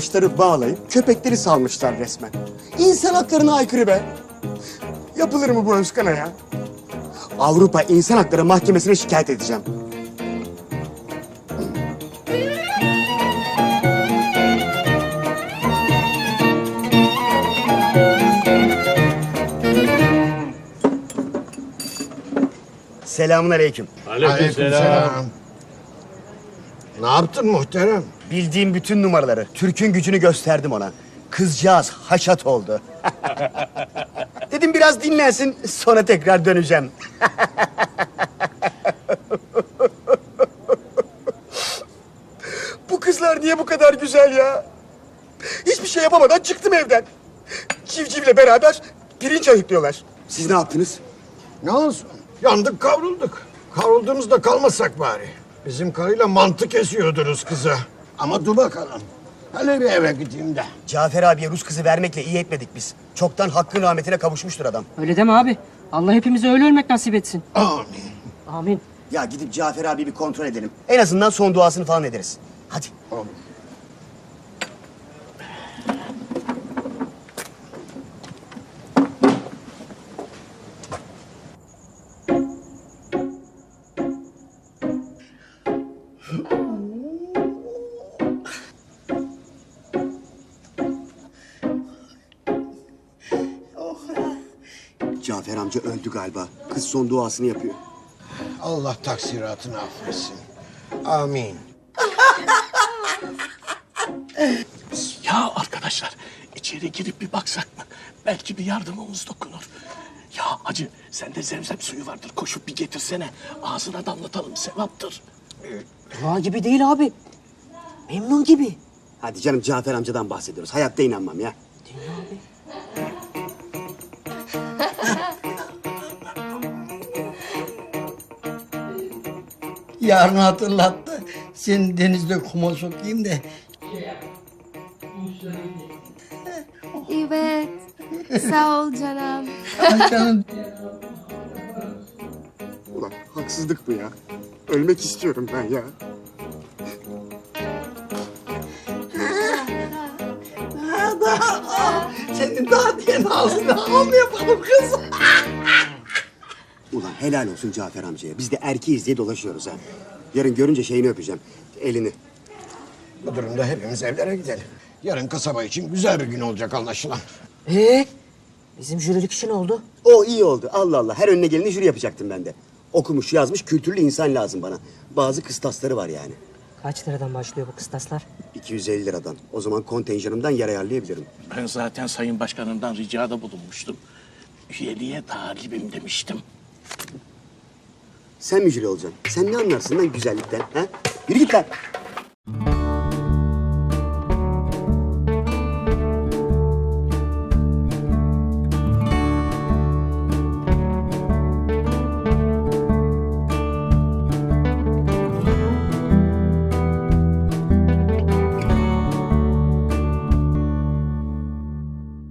taşları bağlayıp köpekleri salmışlar resmen. İnsan haklarına aykırı be. Yapılır mı bu Özkan'a ya? Avrupa İnsan Hakları Mahkemesi'ne şikayet edeceğim. Selamun aleyküm. Aleykümselam. Ne yaptın muhterem? Bildiğim bütün numaraları, Türk'ün gücünü gösterdim ona. Kızcağız haşat oldu. Dedim biraz dinlensin, sonra tekrar döneceğim. bu kızlar niye bu kadar güzel ya? Hiçbir şey yapamadan çıktım evden. Civcivle beraber pirinç ayıklıyorlar. Siz ne yaptınız? Ne olsun? Yandık kavrulduk. Kavrulduğumuzda kalmasak bari. Bizim karıyla mantı kesiyordunuz kıza. Ama dur bakalım. Hele bir eve gideyim de. Cafer abiye Rus kızı vermekle iyi etmedik biz. Çoktan hakkın rahmetine kavuşmuştur adam. Öyle deme abi. Allah hepimize öyle ölmek nasip etsin. Amin. Amin. Ya gidip Cafer abi bir kontrol edelim. En azından son duasını falan ederiz. Hadi. Olur. Cafer amca öldü galiba. Kız son duasını yapıyor. Allah taksiratını affetsin. Amin. Ya arkadaşlar içeri girip bir baksak mı? Belki bir yardımımız dokunur. Ya hacı sende zemzem suyu vardır koşup bir getirsene. Ağzına damlatalım sevaptır. Dua gibi değil abi. Memnun gibi. Hadi canım Cafer amcadan bahsediyoruz. Hayatta inanmam ya. Yarın hatırlattı. Seni denizde kuma sokayım da. Evet. Sağ ol canım. Ay canım Ulan haksızlık bu ya. Ölmek istiyorum ben ya. senin daha diyen ağzını al yapalım kız. Ulan helal olsun Cafer amcaya. Biz de erkeğiz diye dolaşıyoruz ha. Yarın görünce şeyini öpeceğim. Elini. Bu durumda hepimiz evlere gidelim. Yarın kasaba için güzel bir gün olacak anlaşılan. Ee, bizim jürilik işi ne oldu? O iyi oldu. Allah Allah. Her önüne geleni jüri yapacaktım ben de. Okumuş, yazmış, kültürlü insan lazım bana. Bazı kıstasları var yani. Kaç liradan başlıyor bu kıstaslar? 250 liradan. O zaman kontenjanımdan yer ayarlayabilirim. Ben zaten sayın başkanımdan ricada bulunmuştum. Üyeliğe talibim demiştim. Sen mi olacaksın? Sen ne anlarsın lan güzellikten? Ha? Yürü git lan.